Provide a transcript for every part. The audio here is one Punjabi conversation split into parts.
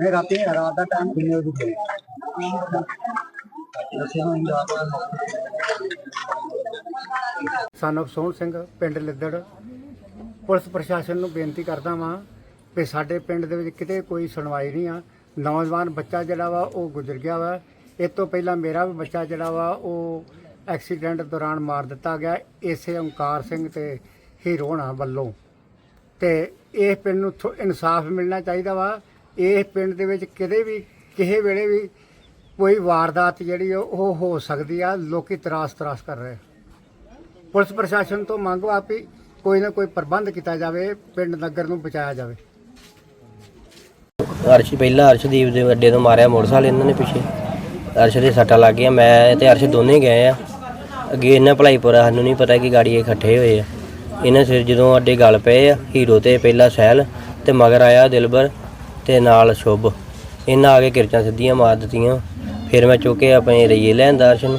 ਨਹੀਂ ਰਾਤੀ ਰਾਤ ਦਾ ਟਾਈਮ ਕਿੰਨੇ ਵਜੇ ਸੀ ਦੱਸਿਆ ਨਹੀਂ ਰਾਤ ਦਾ ਸਾਨੂੰ ਸੋਹਣ ਸਿੰਘ, ਪਿੰਡ ਲਿੱਦੜ। ਪੁਲਿਸ ਪ੍ਰਸ਼ਾਸਨ ਨੂੰ ਬੇਨਤੀ ਕਰਦਾ ਵਾਂ ਕਿ ਸਾਡੇ ਪਿੰਡ ਦੇ ਵਿੱਚ ਕਿਤੇ ਕੋਈ ਸੁਣਵਾਈ ਨਹੀਂ ਆ। ਨੌਜਵਾਨ ਬੱਚਾ ਜਿਹੜਾ ਵਾ, ਉਹ ਗੁਜ਼ਰ ਗਿਆ ਵਾ। ਇਸ ਤੋਂ ਪਹਿਲਾਂ ਮੇਰਾ ਵੀ ਬੱਚਾ ਜਿਹੜਾ ਵਾ, ਉਹ ਐਕਸੀਡੈਂਟ ਦੌਰਾਨ ਮਾਰ ਦਿੱਤਾ ਗਿਆ। ਇਸੇ ਓਂਕਾਰ ਸਿੰਘ ਤੇ ਹੀਰੋਣਾ ਵੱਲੋਂ। ਤੇ ਇਹ ਪਿੰਡ ਨੂੰ ਥੋ- ਇਨਸਾਫ ਮਿਲਣਾ ਚਾਹੀਦਾ ਵਾ। ਇਹ ਪਿੰਡ ਦੇ ਵਿੱਚ ਕਿਤੇ ਵੀ, ਕਿਸੇ ਵੇਲੇ ਵੀ ਕੋਈ ਵਾਰਦਾਤ ਜਿਹੜੀ ਉਹ ਹੋ ਸਕਦੀ ਆ, ਲੋਕੀ ਤਰਾਸ ਤਰਾਸ ਕਰ ਰਹੇ ਪੁਲਿਸ ਪ੍ਰਸ਼ਾਸਨ ਤੋਂ ਮੰਗੋ ਵਾ ਕੋਈ ਨਾ ਕੋਈ ਪ੍ਰਬੰਧ ਕੀਤਾ ਜਾਵੇ, ਪਿੰਡ ਨਗਰ ਨੂੰ ਬਚਾਇਆ ਜਾਵੇ। ਅਰਸ਼, ਪਹਿਲਾਂ ਅਰਸ਼ਦੀਪ ਦੇ ਅੱਡੇ ਤੋਂ ਮਾਰਿਆ ਮੋਟਰਸਾਈਕਲ ਇਹਨਾਂ ਨੇ ਪਿੱਛੇ। ਅਰਸ਼ ਦੇ ਸੱਟਾਂ ਲੱਗ ਗਿਆ ਮੈਂ ਤੇ ਅਰਸ਼ ਦੋਨੇ ਗਏ ਆ। ਅੱਗੇ ਇਹਨਾਂ ਭਲਾਈਪੁਰਾ, ਸਾਨੂੰ ਨਹੀਂ ਪਤਾ ਕਿ ਗਾੜੀ ਇਕੱਠੇ ਹੋਏ ਆ। ਇਹਨਾਂ ਸਿਰ ਜਦੋਂ ਅੱਡੇ ਗੱਲ ਪਏ ਆ, ਹੀਰੋ ਤੇ ਪਹਿਲਾਂ ਸਹਿਲ ਤੇ ਮਗਰ ਆਇਆ ਦਿਲਬਰ। ਤੇ ਨਾਲ ਸ਼ੁਭ। ਇਹਨਾਂ ਆ ਕੇ ਕਿਰਚਾਂ ਸਿੱਧੀਆਂ ਮਾਰ ਦਿੱਤੀਆਂ। ਫਿਰ ਮੈਂ ਚੁੱਕੇ ਆਪਣੇ ਰਈਏ ਲੈਂਦਾ ਅਰਸ਼ ਨੂੰ।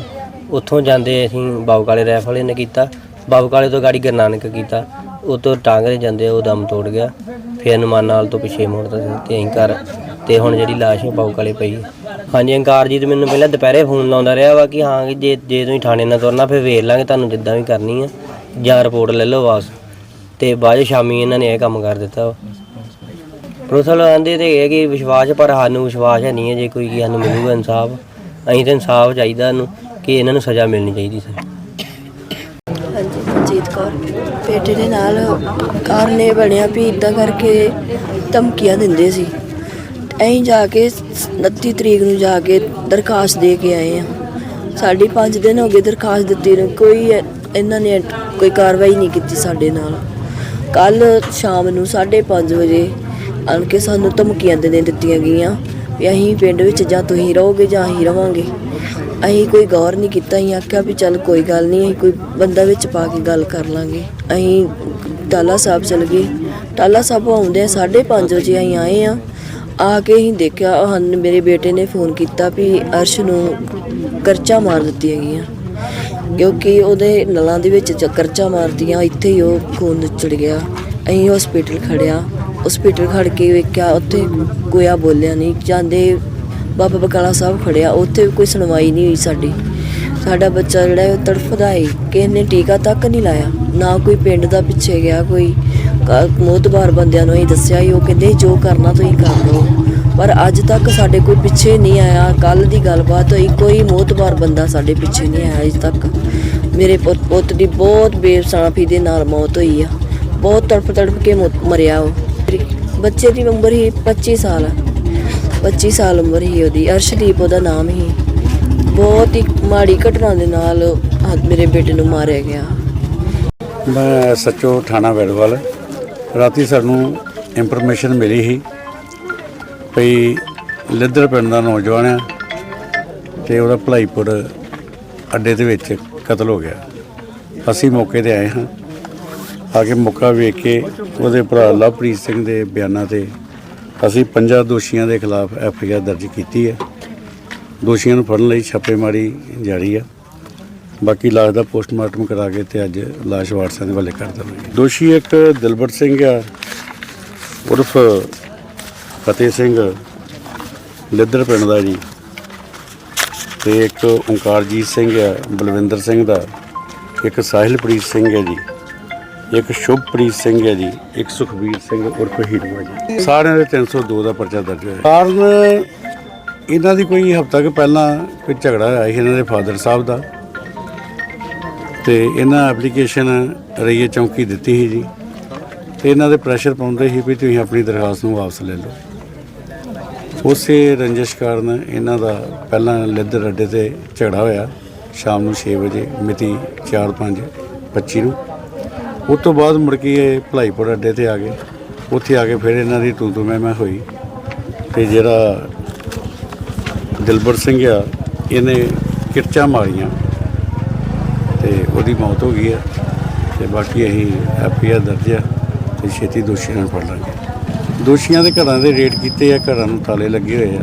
ਉੱਥੋਂ ਜਾਂਦੇ ਅਸੀਂ ਬਾਬੂ ਕਾਲੇ ਰਾਈਫਲ ਨੇ ਕੀਤਾ। ਬਾਬੂ ਕਾਲੇ ਤੋਂ ਗਾੜੀ ਗੁਰਨਾਨਕ ਕੀਤਾ। ਉਹ ਤੋਂ ਟਾਂਗਰੇ ਜਾਂਦੇ ਉਹ ਦਮ ਤੋੜ ਗਿਆ। ਫਿਰ ਹਨੂੰਮਾਨ ਨਾਲ ਤੋਂ ਪਿੱਛੇ ਮੁੜਦਾ ਸੀ ਤੇ ਅਸੀਂ ਘਰ। ਤੇ ਹੁਣ ਜਿਹੜੀ ਲਾਸ਼ ਹੈ ਬਾਬੂ ਕਾਲੇ ਪਈ। ਹਾਂਜੀ ਅੰਕਾਰਜੀਤ ਮੈਨੂੰ ਪਹਿਲਾਂ ਦੁਪਹਿਰੇ ਫੋਨ ਲਾਉਂਦਾ ਰਿਹਾ ਵਾ ਕਿ ਹਾਂ, ਕਿ ਜੇ ਜੇ ਤੁਸੀਂ ਥਾਣੇ ਨਾਲ ਤੁਰਨਾ, ਫਿਰ ਵੇਖ ਲਾਂਗੇ, ਤੁਹਾਨੂੰ ਜਿੱਦਾਂ ਵੀ ਕਰਨੀ ਆ। ਜਾਂ ਰਿਪੋਰਟ ਲੈ ਲਓ ਵਾਪਸ। ਤੇ ਬਾਅਦ 'ਚ ਸ਼ਾਮੀ ਇਹਨਾਂ ਨੇ ਇਹ ਕੰਮ ਕਰ ਦਿੱਤਾ ਵਾ ਆਂਦੇ ਤੇ ਇਹ ਕਿ ਵਿਸ਼ਵਾਸ ਪਰ ਸਾਨੂੰ ਵਿਸ਼ਵਾਸ ਹੈ ਨਹੀਂ ਹੈ, ਜੇ ਕੋਈ ਕਿ ਸਾਨੂੰ ਮਿਲੂਗਾ ਇਨਸਾਫ, ਅਸੀਂ ਤਾਂ ਇਨਸਾਫ ਚਾਹੀਦਾ ਇਹਨੂੰ ਕਿ ਇਹਨਾਂ ਨੂੰ ਸਜ਼ਾ ਮਿਲਣੀ ਚਾਹੀਦੀ ਸੀ। ਹਾਂਜੀ, ਮਨਜੀਤ ਕੌਰ। ਬੇਟੇ ਦੇ ਨਾਲ ਕਾਰਨ ਬਣਿਆ ਵੀ ਇਦਾਂ ਕਰਕੇ ਧਮਕੀਆਂ ਦਿੰਦੇ ਸੀ। ਅਸੀਂ ਜਾ ਕੇ 29 ਤਰੀਕ ਨੂੰ ਜਾ ਕੇ ਦਰਖਾਸਤ ਦੇ ਕੇ ਆਏ ਆ ਸਾਡੀ 5 ਦਿਨ ਹੋ ਗਏ ਦਰਖਾਸਤ ਦਿੱਤੀ ਨੂੰ, ਕੋਈ ਇਹਨਾਂ ਨੇ ਕੋਈ ਕਾਰਵਾਈ ਨਹੀਂ ਕੀਤੀ ਸਾਡੇ ਨਾਲ। ਕੱਲ ਸ਼ਾਮ ਨੂੰ 5:30 ਵਜੇ ਆਣ ਕੇ ਸਾਨੂੰ ਧਮਕੀਆਂ ਦੇ ਦਿੱਤੀਆਂ ਗਈਆਂ ਵੀ ਅਸੀਂ ਪਿੰਡ ਵਿੱਚ ਜਾਂ ਤੁਸੀਂ ਰਹੋਗੇ ਜਾਂ ਅਸੀਂ ਰਵਾਂਗੇ। ਅਸੀਂ ਕੋਈ ਗੌਰ ਨਹੀਂ ਕੀਤਾ, ਅਸੀਂ ਆਖਿਆ ਵੀ ਚੱਲ ਕੋਈ ਗੱਲ ਨਹੀਂ, ਅਸੀਂ ਕੋਈ ਬੰਦਾ ਵਿੱਚ ਪਾ ਕੇ ਗੱਲ ਕਰ ਲਾਂਗੇ। ਅਸੀਂ ਟਾਲਾ ਸਾਹਿਬ ਚਲ ਗਏ। ਟਾਲਾ ਸਾਹਿਬ ਆਉਂਦੇ 5:30 ਵਜੇ ਅਸੀਂ ਆਏ ਆ ਆ ਕੇ ਅਸੀਂ ਦੇਖਿਆ, ਹਨ ਮੇਰੇ ਬੇਟੇ ਨੇ ਫੋਨ ਕੀਤਾ ਵੀ ਅਰਸ਼ ਨੂੰ ਕਰਚਾ ਮਾਰ ਦਿੱਤੀਆਂ ਗਈਆਂ। ਕਿਉਂਕਿ ਉਹਦੇ ਨਲਾਂ ਦੇ ਵਿੱਚ ਕਰਚਾ ਮਾਰਦੀਆਂ ਇੱਥੇ ਹੀ ਉਹ ਖੂਨ ਨਿਚੜ ਗਿਆ। ਅਸੀਂ ਹਸਪੀਟਲ ਖੜਿਆ ਹਸਪੀਟਲ ਖੜ ਕੇ ਵੇਖਿਆ, ਉੱਥੇ ਕੋਇਆ ਬੋਲਿਆ ਨਹੀਂ। ਜਾਂਦੇ ਬਾਬਾ ਬਕਾਲਾ ਸਾਹਿਬ ਖੜਿਆ, ਉੱਥੇ ਵੀ ਕੋਈ ਸੁਣਵਾਈ ਨਹੀਂ ਹੋਈ ਸਾਡੀ। ਸਾਡਾ ਬੱਚਾ ਜਿਹੜਾ ਹੈ ਉਹ ਤੜਫਦਾ ਹੈ ਕਿਸੇ ਨੇ ਟੀਕਾ ਤੱਕ ਨਹੀਂ ਲਾਇਆ। ਨਾ ਕੋਈ ਪਿੰਡ ਦਾ ਪਿੱਛੇ ਗਿਆ, ਕੋਈ ਕ- ਮੋਤਬਾਰ ਬੰਦਿਆਂ ਨੂੰ ਹੀ ਦੱਸਿਆ ਹੀ ਉਹ ਕਹਿੰਦੇ ਜੋ ਕਰਨਾ ਤੁਸੀਂ ਕਰ ਲਓ। ਪਰ ਅੱਜ ਤੱਕ ਸਾਡੇ ਕੋਈ ਪਿੱਛੇ ਨਹੀਂ ਆਇਆ। ਕੱਲ ਦੀ ਗੱਲਬਾਤ ਹੋਈ, ਕੋਈ ਮੋਤਬਾਰ ਬੰਦਾ ਸਾਡੇ ਪਿੱਛੇ ਨਹੀਂ ਆਇਆ ਅੱਜ ਤੱਕ। ਮੇਰੇ ਪੁੱਤ ਪੁੱਤ ਦੀ ਬਹੁਤ ਬੇਸਾਫੀ ਦੇ ਨਾਲ ਮੌਤ ਹੋਈ ਆ। ਬਹੁਤ ਤੜਫ ਤੜਫ ਕੇ ਮਰਿਆ ਉਹ। ਬੱਚੇ ਦੀ ਉਮਰ ਹੀ 25 ਸਾਲ ਆ। 25 ਸਾਲ ਉਮਰ ਹੀ ਉਹਦੀ। ਅਰਸ਼ਦੀਪ ਉਹਦਾ ਨਾਮ ਹੀ ਬਹੁਤ ਹੀ ਮਾੜੀ ਘਟਨਾ ਦੇ ਨਾਲ ਮੇਰੇ ਬੇਟੇ ਨੂੰ ਮਾਰਿਆ ਗਿਆ। ਮੈਂ ਸੱਚੋ ਥਾਣਾ ਵੈੜਵਾਲ। ਰਾਤੀ ਸਾਨੂੰ ਇਨਫੋਰਮੇਸ਼ਨ ਮਿਲੀ ਸੀ ਭਈ ਲਿੱਦਰ ਪਿੰਡ ਦਾ ਨੌਜਵਾਨ ਆ ਤੇ ਉਹਦਾ ਭਲਾਈਪੁਰ ਅੱਡੇ ਦੇ ਵਿੱਚ ਕਤਲ ਹੋ ਗਿਆ। ਅਸੀਂ ਮੌਕੇ ਤੇ ਆਏ ਹਾਂ। ਆ ਕੇ ਮੌਕਾ ਵੇਖ ਕੇ ਉਹਦੇ ਭਰਾ ਲਵਪ੍ਰੀਤ ਸਿੰਘ ਦੇ ਬਿਆਨਾਂ ਤੇ ਅਸੀਂ ਪੰਜਾਂ ਦੋਸ਼ੀਆਂ ਦੇ ਖਿਲਾਫ ਐਫ ਆਈ ਆਰ ਦਰਜ ਕੀਤੀ ਹੈ। ਦੋਸ਼ੀਆਂ ਨੂੰ ਫੜਨ ਲਈ ਛਾਪੇਮਾਰੀ ਜਾਰੀ ਹੈ। ਬਾਕੀ ਲਾਸ਼ ਦਾ ਪੋਸਟਮਾਰਟਮ ਕਰਾ ਕੇ ਤੇ ਅੱਜ ਲਾਸ਼ ਵਾਰਸਾਂ ਦੇ ਹਵਾਲੇ ਕਰ ਦੇਵਾਂਗੇ। ਦੋਸ਼ੀ ਇੱਕ ਦਿਲਬਰ ਸਿੰਘ ਆ, ਉਰਫ ਫਤਿਹ ਸਿੰਘ ਲਿੱਦਰ ਪਿੰਡ ਦਾ ਜੀ। ਤੇ ਇੱਕ ਓਂਕਾਰਜੀਤ ਸਿੰਘ ਆ, ਬਲਵਿੰਦਰ ਸਿੰਘ ਦਾ, ਇੱਕ ਸਾਹਿਲਪ੍ਰੀਤ ਸਿੰਘ ਹੈ ਜੀ। ਇੱਕ ਸ਼ੁਭਪ੍ਰੀਤ ਸਿੰਘ ਹੈ ਜੀ, ਇੱਕ ਸੁਖਬੀਰ ਸਿੰਘ ਉਰਫ ਹੀਰੂ ਹੈ ਜੀ। ਸਾਰਿਆਂ ਦੇ 302 ਦਾ ਪਰਚਾ ਦਰਜ ਹੋਇਆ। ਕਾਰਨ ਇਹਨਾਂ ਦੀ ਕੋਈ ਹਫ਼ਤਾ ਕੁ ਪਹਿਲਾਂ ਕੋਈ ਝਗੜਾ ਹੋਇਆ ਸੀ ਇਹਨਾਂ ਦੇ ਫਾਦਰ ਸਾਹਿਬ ਦਾ। ਤੇ ਇਹਨਾਂ ਐਪਲੀਕੇਸ਼ਨ ਰਈਏ ਚੌਂਕੀ ਦਿੱਤੀ ਸੀ ਜੀ। ਤੇ ਇਹਨਾਂ ਦੇ ਪ੍ਰੈਸ਼ਰ ਪਾਉਂਦੇ ਸੀ ਵੀ ਤੁਸੀਂ ਆਪਣੀ ਦਰਖਾਸਤ ਨੂੰ ਵਾਪਸ ਲੈ ਲਓ। ਉਸੇ ਰੰਜਿਸ਼ ਕਾਰਨ ਇਹਨਾਂ ਦਾ ਪਹਿਲਾਂ ਲਿੱਦਰ ਅੱਡੇ ਤੇ ਝਗੜਾ ਹੋਇਆ, ਸ਼ਾਮ ਨੂੰ 6 ਵਜੇ, ਮਿਤੀ 4/5/25 ਨੂੰ। ਉਸ ਤੋਂ ਬਾਅਦ ਮੁੜ ਕੇ ਇਹ ਭਲਾਈਪੁਰ ਅੱਡੇ ਤੇ ਆ ਗਏ। ਉੱਥੇ ਆ ਕੇ ਫਿਰ ਇਹਨਾਂ ਦੀ ਤੂੰ ਤੂੰ ਮੈਂ ਮੈਂ ਹੋਈ। ਤੇ ਜਿਹੜਾ ਦਿਲਬਰ ਸਿੰਘ ਆ, ਇਹਨੇ ਕਿਰਚਾਂ ਮਾਰੀਆਂ। ਤੇ ਉਹਦੀ ਮੌਤ ਹੋ ਗਈ ਆ। ਤੇ ਬਾਕੀ ਅਸੀਂ ਐਫਆਈਆਰ ਦਰਜ ਆ ਤੇ ਛੇਤੀ ਦੋਸ਼ੀਆਂ ਨੂੰ ਫੜ ਲਾਂਗੇ। ਦੋਸ਼ੀਆਂ ਦੇ ਘਰਾਂ ਦੇ ਰੇਡ ਕੀਤੇ ਆ, ਘਰਾਂ ਨੂੰ ਤਾਲੇ ਲੱਗੇ ਹੋਏ ਆ।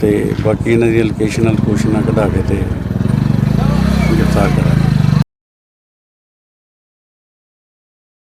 ਤੇ ਬਾਕੀ ਇਹਨਾਂ ਦੀ ਲੋਕੇਸ਼ਨਲ ਕੋਸ਼ਿਸ਼ਾਂ ਕਢਾ ਕੇ ਤੇ